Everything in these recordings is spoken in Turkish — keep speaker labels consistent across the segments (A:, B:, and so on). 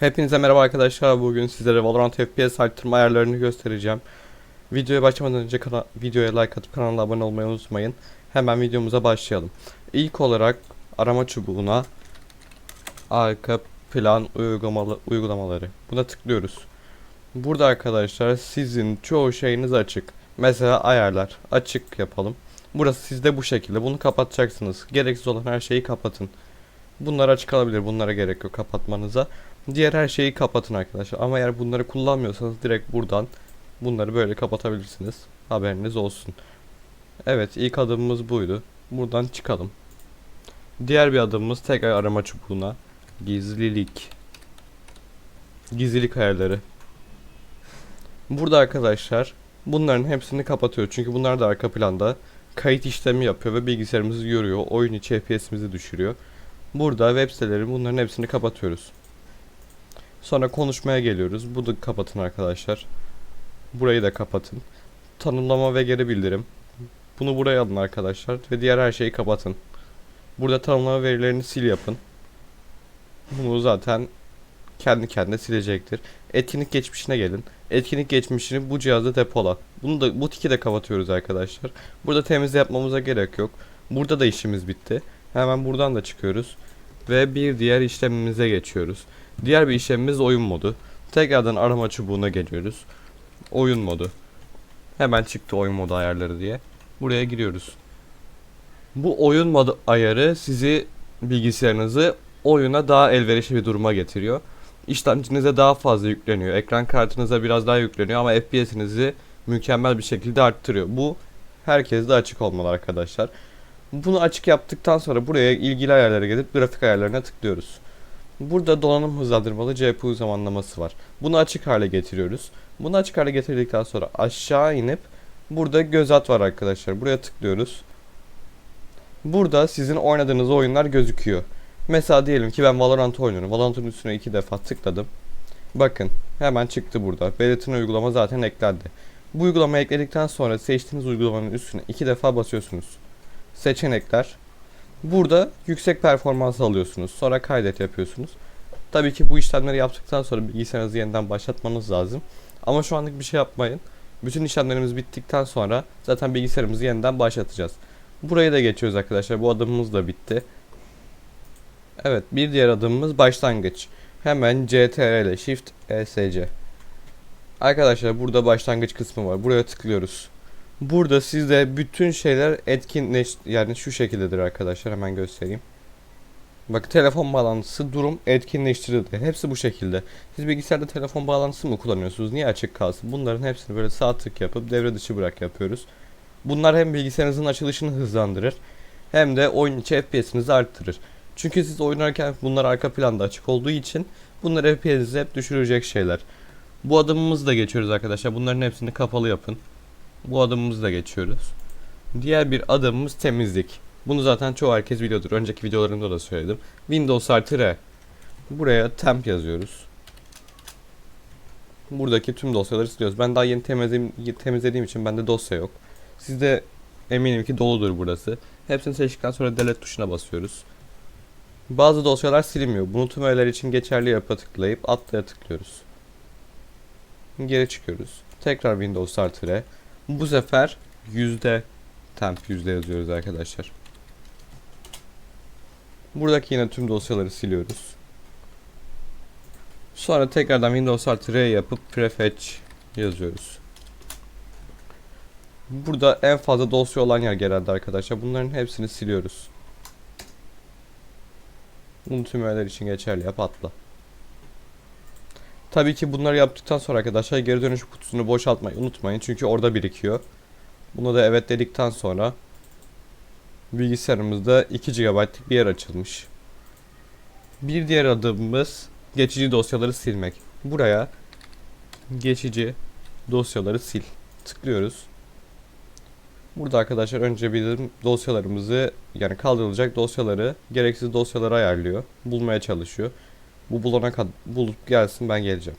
A: Hepinize merhaba arkadaşlar. Bugün sizlere Valorant FPS arttırma ayarlarını göstereceğim. Videoya başlamadan önce videoya like atıp kanala abone olmayı unutmayın. Hemen videomuza başlayalım. İlk olarak arama çubuğuna arka plan uygulamalı, uygulamaları. Buna tıklıyoruz. Burada arkadaşlar sizin çoğu şeyiniz açık. Mesela ayarlar açık yapalım. Burası sizde bu şekilde. Bunu kapatacaksınız. Gereksiz olan her şeyi kapatın. Bunlar açık kalabilir. Bunlara gerek yok kapatmanıza. Diğer her şeyi kapatın arkadaşlar. Ama eğer bunları kullanmıyorsanız direkt buradan bunları böyle kapatabilirsiniz. Haberiniz olsun. Evet ilk adımımız buydu. Buradan çıkalım. Diğer bir adımımız tekrar arama çubuğuna. Gizlilik. Gizlilik ayarları. Burada arkadaşlar bunların hepsini kapatıyor. Çünkü bunlar da arka planda kayıt işlemi yapıyor ve bilgisayarımızı yoruyor. Oyun içi FPS'imizi düşürüyor. Burada web siteleri bunların hepsini kapatıyoruz. Sonra konuşmaya geliyoruz. Bu da kapatın arkadaşlar. Burayı da kapatın. Tanımlama ve geri bildirim. Bunu buraya alın arkadaşlar ve diğer her şeyi kapatın. Burada tanımlama verilerini sil yapın. Bunu zaten kendi kendine silecektir. Etkinlik geçmişine gelin. Etkinlik geçmişini bu cihazda depola. Bunu da bu tiki de kapatıyoruz arkadaşlar. Burada temizle yapmamıza gerek yok. Burada da işimiz bitti. Hemen buradan da çıkıyoruz ve bir diğer işlemimize geçiyoruz. Diğer bir işlemimiz oyun modu. Tekrardan arama çubuğuna geliyoruz. Oyun modu. Hemen çıktı oyun modu ayarları diye. Buraya giriyoruz. Bu oyun modu ayarı sizi bilgisayarınızı oyuna daha elverişli bir duruma getiriyor. İşlemcinize daha fazla yükleniyor. Ekran kartınıza biraz daha yükleniyor ama FPS'inizi mükemmel bir şekilde arttırıyor. Bu herkeste açık olmalı arkadaşlar. Bunu açık yaptıktan sonra buraya ilgili ayarlara gelip grafik ayarlarına tıklıyoruz. Burada donanım hızlandırmalı CPU zamanlaması var. Bunu açık hale getiriyoruz. Bunu açık hale getirdikten sonra aşağı inip burada göz at var arkadaşlar. Buraya tıklıyoruz. Burada sizin oynadığınız oyunlar gözüküyor. Mesela diyelim ki ben Valorant oynuyorum. Valorant'ın üstüne iki defa tıkladım. Bakın hemen çıktı burada. Belirtin uygulama zaten eklendi. Bu uygulamayı ekledikten sonra seçtiğiniz uygulamanın üstüne iki defa basıyorsunuz seçenekler. Burada yüksek performans alıyorsunuz. Sonra kaydet yapıyorsunuz. Tabii ki bu işlemleri yaptıktan sonra bilgisayarınızı yeniden başlatmanız lazım. Ama şu anlık bir şey yapmayın. Bütün işlemlerimiz bittikten sonra zaten bilgisayarımızı yeniden başlatacağız. Burayı da geçiyoruz arkadaşlar. Bu adımımız da bitti. Evet bir diğer adımımız başlangıç. Hemen CTRL ile Shift ESC. Arkadaşlar burada başlangıç kısmı var. Buraya tıklıyoruz. Burada sizde bütün şeyler etkinleş yani şu şekildedir arkadaşlar hemen göstereyim. Bak telefon bağlantısı durum etkinleştirildi. Hepsi bu şekilde. Siz bilgisayarda telefon bağlantısı mı kullanıyorsunuz? Niye açık kalsın? Bunların hepsini böyle sağ tık yapıp devre dışı bırak yapıyoruz. Bunlar hem bilgisayarınızın açılışını hızlandırır hem de oyun içi FPS'inizi arttırır. Çünkü siz oynarken bunlar arka planda açık olduğu için bunlar FPS'inizi hep düşürecek şeyler. Bu adımımızı da geçiyoruz arkadaşlar. Bunların hepsini kapalı yapın. Bu adımımızı da geçiyoruz. Diğer bir adımımız temizlik. Bunu zaten çoğu herkes biliyordur. Önceki videolarımda da söyledim. Windows artı R. Buraya temp yazıyoruz. Buradaki tüm dosyaları siliyoruz. Ben daha yeni temizlediğim, için bende dosya yok. Sizde eminim ki doludur burası. Hepsini seçtikten sonra delete tuşuna basıyoruz. Bazı dosyalar silinmiyor. Bunu tüm öğeler için geçerli yapı tıklayıp atlaya tıklıyoruz. Geri çıkıyoruz. Tekrar Windows artı R. Bu sefer yüzde temp yüzde yazıyoruz arkadaşlar. Buradaki yine tüm dosyaları siliyoruz. Sonra tekrardan Windows artı R yapıp prefetch yazıyoruz. Burada en fazla dosya olan yer genelde arkadaşlar. Bunların hepsini siliyoruz. Bunu tüm için geçerli yap atla. Tabii ki bunları yaptıktan sonra arkadaşlar geri dönüş kutusunu boşaltmayı unutmayın. Çünkü orada birikiyor. Buna da evet dedikten sonra bilgisayarımızda 2 GB'lık bir yer açılmış. Bir diğer adımımız geçici dosyaları silmek. Buraya geçici dosyaları sil. Tıklıyoruz. Burada arkadaşlar önce bizim dosyalarımızı yani kaldırılacak dosyaları gereksiz dosyaları ayarlıyor. Bulmaya çalışıyor. Bu bulana kadar bulup gelsin ben geleceğim.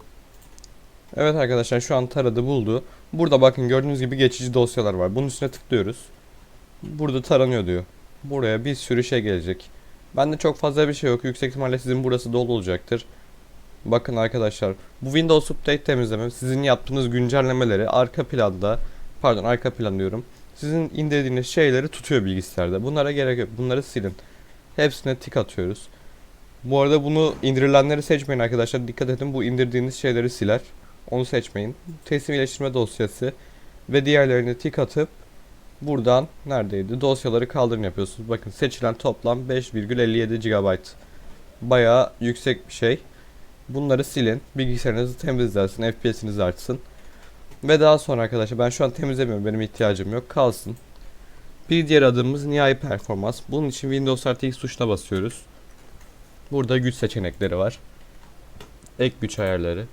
A: Evet arkadaşlar şu an taradı buldu. Burada bakın gördüğünüz gibi geçici dosyalar var. Bunun üstüne tıklıyoruz. Burada taranıyor diyor. Buraya bir sürü şey gelecek. Bende çok fazla bir şey yok. Yüksek ihtimalle sizin burası dolu olacaktır. Bakın arkadaşlar bu Windows Update temizleme sizin yaptığınız güncellemeleri arka planda pardon arka plan diyorum. Sizin indirdiğiniz şeyleri tutuyor bilgisayarda. Bunlara gerek yok. Bunları silin. Hepsine tik atıyoruz. Bu arada bunu indirilenleri seçmeyin arkadaşlar. Dikkat edin bu indirdiğiniz şeyleri siler. Onu seçmeyin. Teslim iyileştirme dosyası ve diğerlerini tik atıp buradan neredeydi? Dosyaları kaldırın yapıyorsunuz. Bakın seçilen toplam 5,57 GB. Bayağı yüksek bir şey. Bunları silin. Bilgisayarınızı temizlensin. FPS'iniz artsın. Ve daha sonra arkadaşlar ben şu an temizlemiyorum. Benim ihtiyacım yok. Kalsın. Bir diğer adımımız nihai performans. Bunun için Windows artı X tuşuna basıyoruz. Burada güç seçenekleri var. Ek güç ayarları.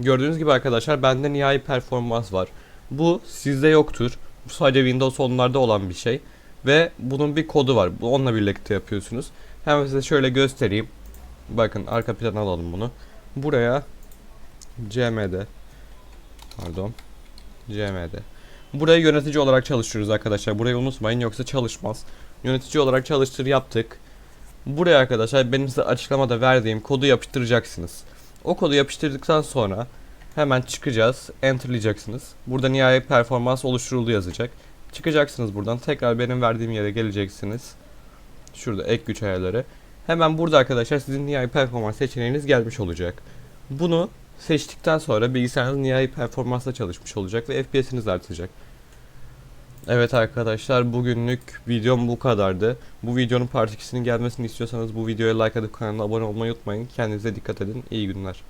A: Gördüğünüz gibi arkadaşlar bende nihai performans var. Bu sizde yoktur. Bu sadece Windows 10'larda olan bir şey. Ve bunun bir kodu var. Bu onunla birlikte yapıyorsunuz. Hemen size şöyle göstereyim. Bakın arka plana alalım bunu. Buraya CMD pardon CMD Burayı yönetici olarak çalıştırıyoruz arkadaşlar. Burayı unutmayın yoksa çalışmaz. Yönetici olarak çalıştır yaptık. Buraya arkadaşlar benim size açıklamada verdiğim kodu yapıştıracaksınız. O kodu yapıştırdıktan sonra hemen çıkacağız. Enterlayacaksınız. Burada nihai performans oluşturuldu yazacak. Çıkacaksınız buradan. Tekrar benim verdiğim yere geleceksiniz. Şurada ek güç ayarları. Hemen burada arkadaşlar sizin nihai performans seçeneğiniz gelmiş olacak. Bunu seçtikten sonra bilgisayarınız nihai performansla çalışmış olacak ve FPS'iniz artacak. Evet arkadaşlar bugünlük videom bu kadardı. Bu videonun part 2'sinin gelmesini istiyorsanız bu videoya like atıp kanala abone olmayı unutmayın. Kendinize dikkat edin. İyi günler.